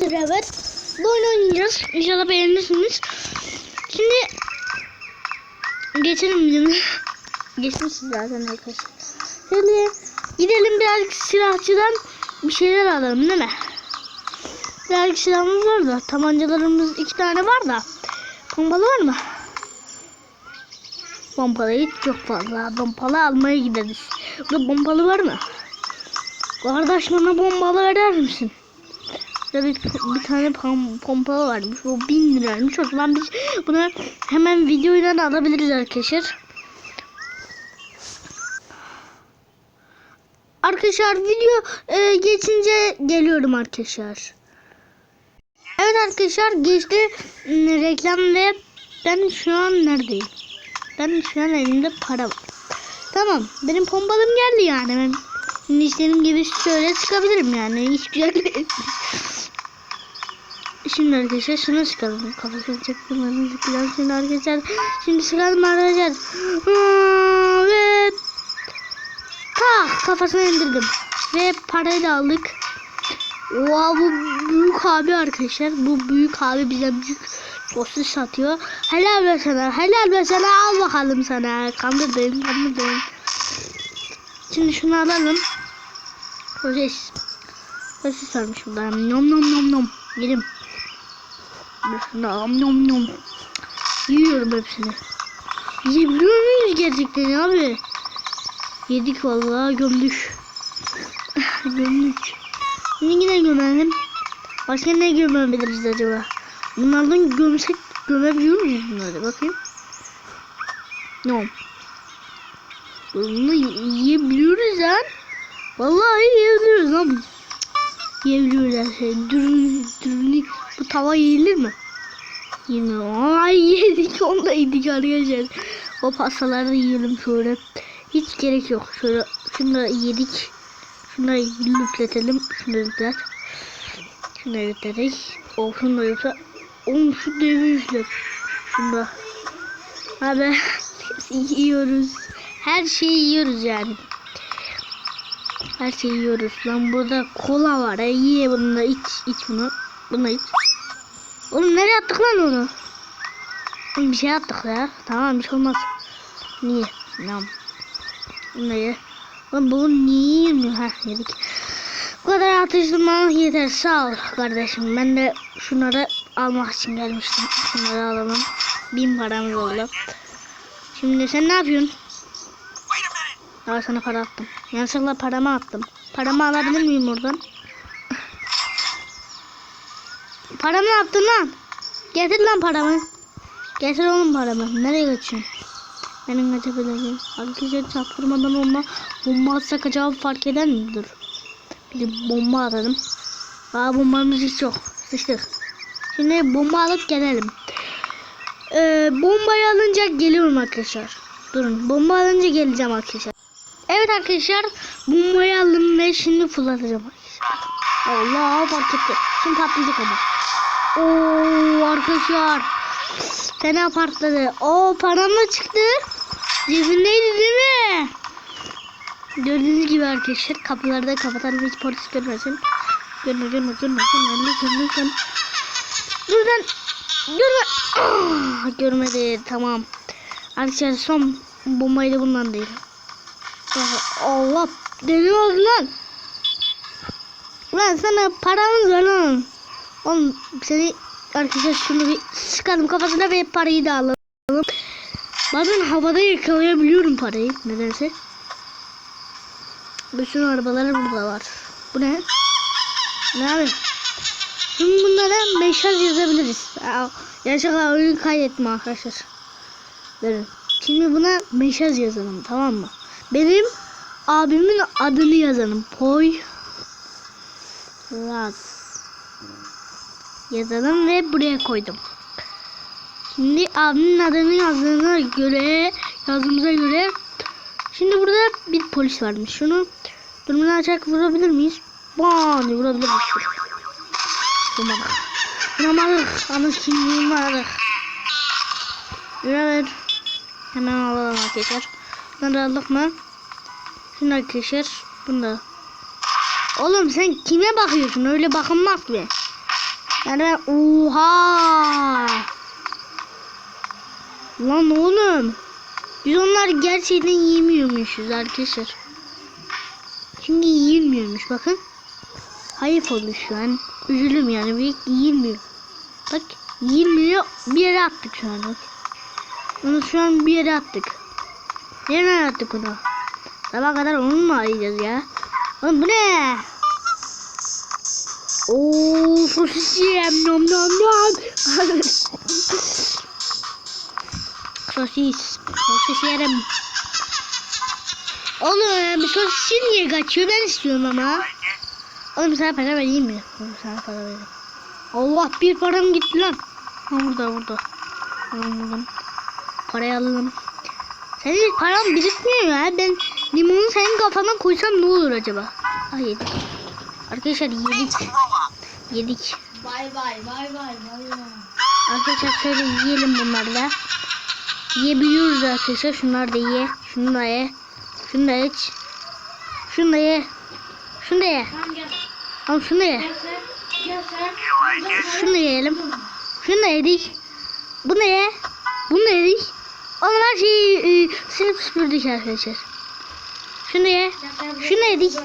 sizle beraber bu oyunu oynayacağız. İnşallah beğenirsiniz. Şimdi geçelim videomu. Geçmişiz zaten arkadaşlar. Şöyle gidelim birazcık silahçıdan bir şeyler alalım değil mi? Birazcık silahımız var da tabancalarımız iki tane var da pompalı var mı? Pompalı hiç çok fazla. Pompalı almaya gideriz. Burada pompalı var mı? Kardeş bana bombalı verer misin? Burada bir, bir tane pom, pompalı varmış. O bin liraymış. O zaman biz bunu hemen videoyla alabiliriz arkadaşlar. Arkadaşlar video e, geçince geliyorum arkadaşlar. Evet arkadaşlar geçti m, reklam ve ben şu an neredeyim? Ben şu an elimde para var. Tamam benim pompalım geldi yani. Ben istediğim gibi şöyle çıkabilirim yani. Hiç güzel değil. Şimdi arkadaşlar şunu çıkalım. Kafasını çektim. Falan şimdi arkadaşlar. Şimdi çıkalım arkadaşlar. Ve tak kafasına indirdim. Ve parayı da aldık. Oha bu büyük abi arkadaşlar. Bu büyük abi bize büyük sosis satıyor. Helal be sana. Helal be sana. Al bakalım sana. Kandırdım. Kandırdım. Şimdi şunu alalım. Sosis. Sosis varmış burada. Nom nom nom nom. Yedim. Nom nom nom. Yiyorum hepsini. Yiyebiliyor muyuz gerçekten abi? Yedik vallahi gömdük. gömdük. Şimdi yine gömelim. Başka ne gömebiliriz acaba? Bunlardan gömsek gömebiliyor muyuz bunları? Bakayım. No. Bunu yiyebiliyoruz lan. Vallahi yiyebiliyoruz lan. Her şeyi. Dürüm, dürüm, bu tava yiyilir mi? Yemiyor. Ay yedik onu da yedik arkadaşlar. O pastaları yiyelim şöyle. Hiç gerek yok. Şöyle şunları yedik. Şunları lüfletelim. Şunları lüflet. Şunları lüfletelim. O şunları yoksa. Oğlum şu devi. Şunda. Abi yiyoruz. Her şeyi yiyoruz yani. Her şeyi yiyoruz. Lan burada kola var. E, ye bunu iç. iç bunu. Bunu iç. Oğlum nereye attık lan onu? Oğlum bir şey attık ya. Tamam bir şey olmaz. Niye? Tamam. Bunu ye. Lan bunu niye yemiyor? Heh yedik. Bu kadar atıştırmalık yeter. Sağ ol kardeşim. Ben de şunları almak için gelmiştim. Şunları alalım. Bin paramız oldu. Şimdi sen ne yapıyorsun? Daha sana para attım. Yanlışlıkla paramı attım. Paramı alabilir miyim oradan? paramı ne yaptın lan? Getir lan paramı. Getir oğlum paramı. Nereye kaçıyorsun? Benim kaçabilirim. Arkadaşlar çaktırmadan olma. Bomba atsak acaba fark eder mi? Dur. Bir bomba atalım. Aa bombamız hiç yok. Sıçtık. Şimdi bomba alıp gelelim. Ee, bombayı alınca geliyorum arkadaşlar. Durun. Bomba alınca geleceğim arkadaşlar. Evet arkadaşlar. Bombayı aldım ve şimdi fırlatacağım. Allah etti. Şimdi patlayacak ama. Oo arkadaşlar. Fena patladı. Oo param da çıktı. Cebindeydi değil mi? Gördüğünüz gibi arkadaşlar kapıları da kapatalım hiç polis görmesin. Görme görme görme görme lütfen lütfen. Lütfen görme. Ah, görmedi tamam. Arkadaşlar son bombayı da bundan değil. Ah, Allah oldu lan. Lan sana paramız var lan. Oğlum seni arkadaşlar şunu bir sıkalım kafasına ve parayı da alalım. Bazen havada yakalayabiliyorum parayı nedense. Bütün arabalar burada var. Bu ne? Ne abi? Şimdi bunlara mesaj yazabiliriz. Gerçekten oyun kaydetme arkadaşlar. Verin. Şimdi buna mesaj yazalım tamam mı? Benim abimin adını yazalım. Poy Raz yazalım ve buraya koydum. Şimdi abimin adını yazdığına göre yazdığımıza göre şimdi burada bir polis varmış. Şunu durumunu açarak vurabilir miyiz? Bam diye vurabilir miyiz? Vurmadık. Vuramadık. Ama kimliğimi aradık. Evet. Hemen alalım arkadaşlar. Bunları aldık mı? Şunu arkadaşlar. Bunu da. Oğlum sen kime bakıyorsun? Öyle bakılmaz ki. Yani ben oha. Lan oğlum. Biz onlar gerçekten yiyemiyormuşuz arkadaşlar. Şimdi yiyilmiyormuş bakın. Hayıf oldu şu an. Üzülüm yani büyük yiyilmiyor. Bak yiyilmiyor bir yere attık şu an bak. Onu şu an bir yere attık. Nereye attık onu? Sabah kadar onu mu arayacağız ya? Oğlum bu ne? Oo sosis yiyem nom nom nom. sosis. Sosis yerim. Oğlum sosis niye kaçıyor ben istiyorum ama. Oğlum sana para vereyim mi? Oğlum sana para vereyim. Allah bir param gitti lan. Ha burada burada. Buradan. Parayı alalım. Senin paran birikmiyor ya. Ben limonu senin kafana koysam ne olur acaba? Ah yedik. Arkadaşlar yedik. Yedik. Bay bay bay bay bay bay. Arkadaşlar şöyle yiyelim bunları da. Yiyebiliyoruz arkadaşlar. Şunları da ye. Şunu da ye. Şunu da iç. Şunu da ye. Şunu da ye. Tamam gel. Tamam şunu da ye. Şunu da yiyelim. Şunu da yedik. Bunu da ye. Bunu da yedik. Oğlum her şeyi e, silip süpürdük arkadaşlar. Şunu ye. Şunu yedik.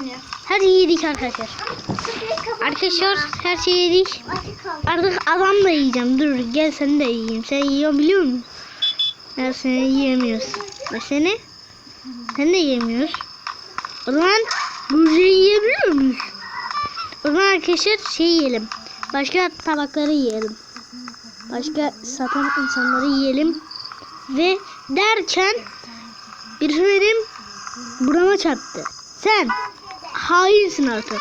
Her şeyi yedik arkadaşlar. Arkadaşlar her şeyi yedik. Artık adam da yiyeceğim. Dur gel seni de yiyeyim. Sen yiyor biliyor musun? Ben seni yiyemiyorsun. Ve seni? Sen de yiyemiyoruz. O zaman burcuyu yiyebiliyor muyuz? O zaman arkadaşlar şey yiyelim. Başka tabakları yiyelim. Başka satan insanları yiyelim. Ve derken birisi benim burama çarptı. Sen hainsin artık.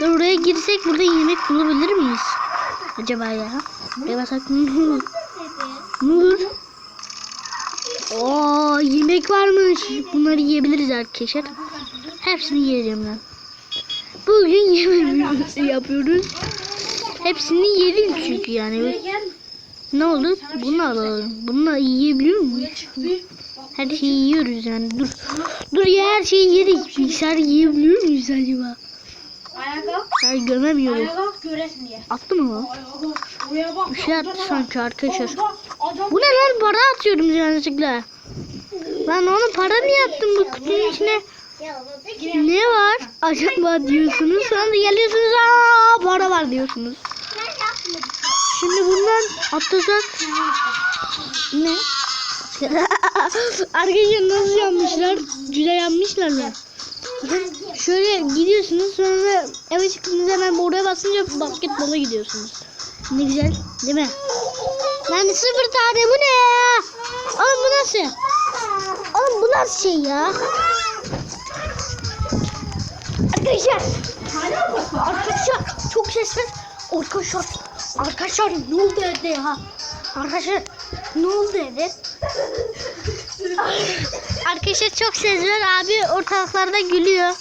Dur oraya girsek burada yemek bulabilir miyiz? Acaba ya? Buraya basak? Ne olur? Oo yemek varmış. Bunları yiyebiliriz arkadaşlar. Hepsini yiyeceğim ben. Bugün yemek yapıyoruz. Hepsini yedim çünkü yani. Ne olur? Bunu alalım. Bunu yiyebiliyor muyuz? Her şeyi yiyoruz yani. Dur. Dur ya her şeyi yedik. Bilgisayar yiyebiliyor muyuz acaba? Ayağa. Hayır gömemiyorum. Ayağa kalk göresin diye. Attı mı o? Ayağa kalk. Oraya bak. Bir şey attı sanki arkadaşlar. Adam- Bu ne lan para atıyorum yanlışlıkla. Lan onu para niye attım bu kutunun içine? Ne var acaba diyorsunuz. Sonra da geliyorsunuz aa para var diyorsunuz. Şimdi bundan atlasak ne? Arkadaşlar nasıl yanmışlar? Güzel yanmışlar mı? Şöyle gidiyorsunuz sonra eve çıktığınızda hemen oraya basınca basketbola gidiyorsunuz. Ne güzel değil mi? Yani sıfır tane bu ne ya? Oğlum bu nasıl? Oğlum bu nasıl şey ya? Arkadaşlar. Arkadaşlar çok ses var. Arkadaşlar. Arkadaşlar ne oldu evde ya? Arkadaşlar ne oldu evde? Arkadaşlar çok ses. Abi ortalıklarda gülüyor.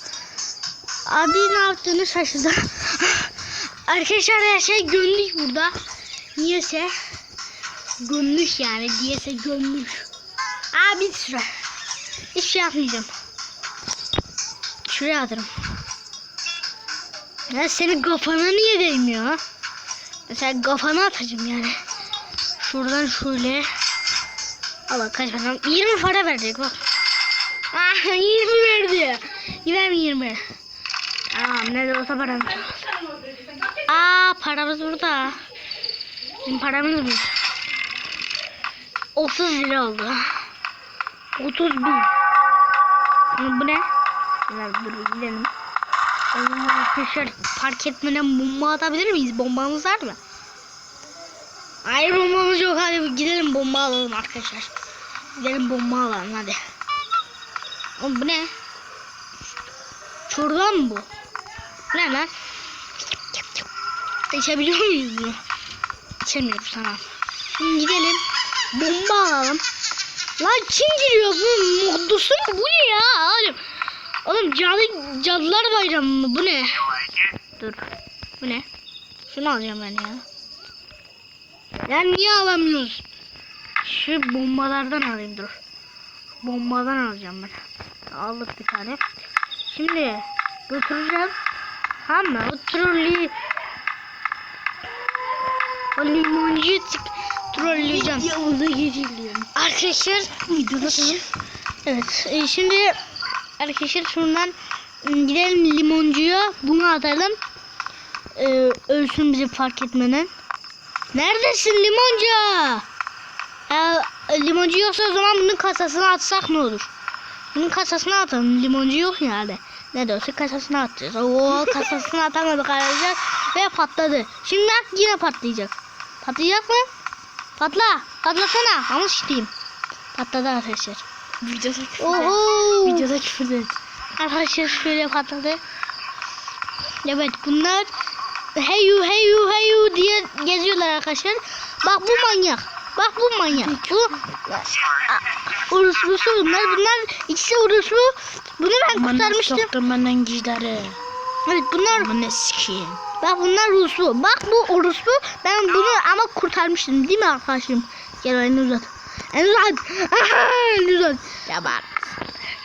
Abi ne yaptığını şaşırdı. Arkadaşlar her şey gömdük burada. Niyeyse gömmüş yani diyese gömmüş. Aa bir süre. Hiçbir şey yapmayacağım. Şuraya atarım. Ya senin kafana niye değmiyor? Mesela kafana atacağım yani. Şuradan şöyle. Al bak kaç para? 20 para verecek bak. Ah 20 verdi. Gider mi 20? Tamam ne de olsa param. Aa paramız burada. Bizim paramız bu. 30 lira oldu. 30 bin. Bu ne? Dur gidelim. Arkadaşlar fark etmeden bomba atabilir miyiz? Bombamız var mı? Hayır bombamız yok. Hadi gidelim bomba alalım arkadaşlar. Gidelim bomba alalım hadi. Oğlum bu ne? Çorba mı bu? Ne lan? İçebiliyor muyuz bunu? İçemiyoruz tamam. Şimdi gidelim. Bomba alalım. Lan kim giriyor bu? Mutlusu mu? Bu ne ya? Oğlum, oğlum cadı, cadılar bayramı mı? Bu ne? Dur. Bu ne? Şunu alacağım ben ya. Ya niye alamıyoruz? Şu bombalardan alayım dur. Bombadan alacağım ben. Aldık bir tane. Şimdi götüreceğim. Tamam mı? O trolleyi O limoncuyu tık trolleyeceğim. Videomuza geçelim. Arkadaşlar Videoda evet e, şimdi arkadaşlar şundan m, gidelim limoncuya bunu atalım. E, ölsün bizi fark etmeden. Neredesin limoncu? E, limoncu yoksa o zaman bunun kasasına atsak ne olur? Bunun kasasına atalım. Limoncu yok yani. Ne de olsa kasasına atacağız. Oo kasasına atamadık arkadaşlar. Ve patladı. Şimdi yine patlayacak. Patlayacak mı? Patla. Patlasana. Ama şişteyim. Patladı arkadaşlar. Videoda küfür et. Oho. Videoda küfür et. Arkadaşlar şöyle patladı. Evet bunlar hey you hey you hey you diye geziyorlar arkadaşlar. Bak bu manyak. Bak bu manyak. Bu Uruslusu bunlar. Bunlar ikisi uruslu. Bunu ben kurtarmıştım. Soktum benden gider'i. Evet bunlar Aman sikiyim. bak bunlar Ruslu. Bak bu Ruslu. Ben bunu ama kurtarmıştım değil mi arkadaşım? Gel elini uzat. Elini uzat. elini uzat. Ya bak.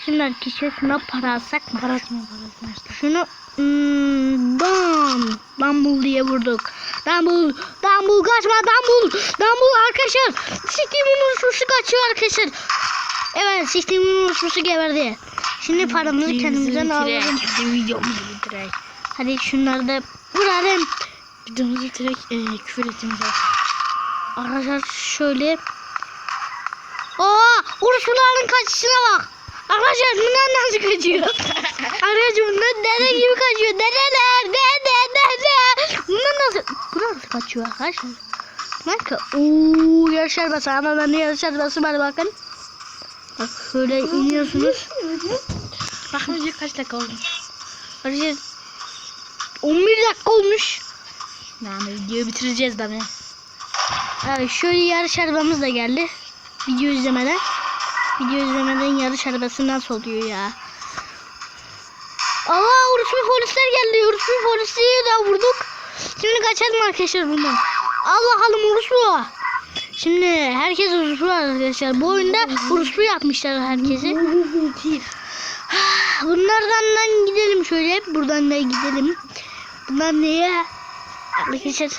Şimdi arkadaşlar şuna para alsak mı? Paratma paratma işte. Şunu hmm, bam. Dumble diye vurduk. Dumble. Dumble kaçma Dumble. Dumble arkadaşlar. Sistemin uçuşu kaçıyor arkadaşlar. Evet sistemin uçuşu geberdi. Şimdi paramızı kendimizden alalım. Hadi videomuzu bitirek. Hadi şunları da vuralım. Videomuzu bitirek e, küfür ettiğimiz Arkadaşlar şöyle. Aa, Ursuların kaçışına bak. Arkadaşlar bunlar nasıl kaçıyor? Arkadaşlar bunlar dede gibi kaçıyor. Dedeler, dede, dede. Bunlar nasıl, bunlar nasıl kaçıyor arkadaşlar? Bak, ooo yarış arabası ama bende yarış arabası var bakın. Bak şöyle iniyorsunuz. Bakın video kaç dakika oldu? Arkadaşlar 11 dakika olmuş. Yani videoyu bitireceğiz tabi. Evet şöyle yarış arabamız da geldi. Video izlemeden. Video izlemeden yarış arabası nasıl oluyor ya? Allah Uruslu polisler geldi. Uruslu polisi de vurduk. Şimdi kaçalım arkadaşlar bundan. Al bakalım Uruslu. Şimdi herkes Uruslu arkadaşlar. Bu oyunda Uruslu yapmışlar herkesi. Bunlardan gidelim şöyle. Buradan da gidelim. Bunlar neye? Arkadaşlar.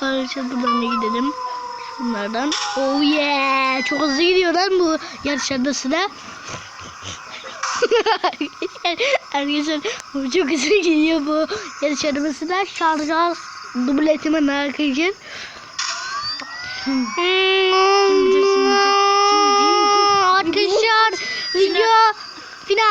Arkadaşlar buradan da gidelim. Bunlardan. Oh yeah. Çok hızlı gidiyor lan bu yarış arabasına. Arkadaşlar bu çok hızlı gidiyor bu yarış arabasına. Şarjaz dubletimin arkadaşlar. Arkadaşlar video final.